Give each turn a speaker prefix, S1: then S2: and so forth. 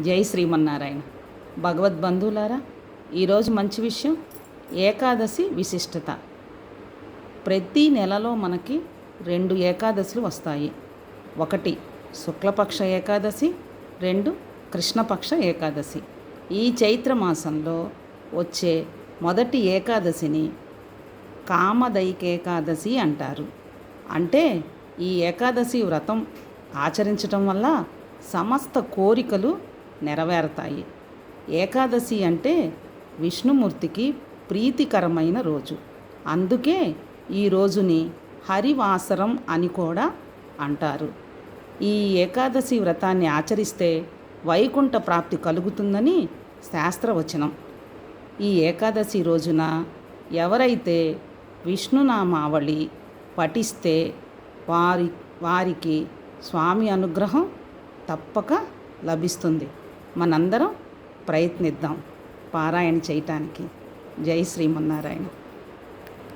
S1: జై శ్రీమన్నారాయణ. భగవద్బంధువులారా ఈరోజు మంచి విషయం ఏకాదశి విశిష్టత. ప్రతి నెలలో మనకి రెండు ఏకాదశులు వస్తాయి. ఒకటి శుక్లపక్ష ఏకాదశి రెండు కృష్ణపక్ష ఏకాదశి. ఈ చైత్ర మాసంలో వచ్చే మొదటి ఏకాదశిని కామదైకేకాదశి అంటారు. అంటే ఈ ఏకాదశి వ్రతం ఆచరించటం వల్ల సమస్త కోరికలు నెరవేరతాయి. ఏకాదశి అంటే విష్ణుమూర్తికి ప్రీతికరమైన రోజు. అందుకే ఈ రోజుని హరివాసరం అని కూడా అంటారు. ఈ ఏకాదశి వ్రతాన్ని ఆచరిస్తే వైకుంఠ ప్రాప్తి కలుగుతుందని శాస్త్రవచనం. ఈ ఏకాదశి రోజున ఎవరైతే విష్ణునామావళి పఠిస్తే వారి వారికి స్వామి అనుగ్రహం తప్పక లభిస్తుంది. మనందరం ప్రయత్నిద్దాం పారాయణ చేయటానికి. జై శ్రీమన్నారాయణ.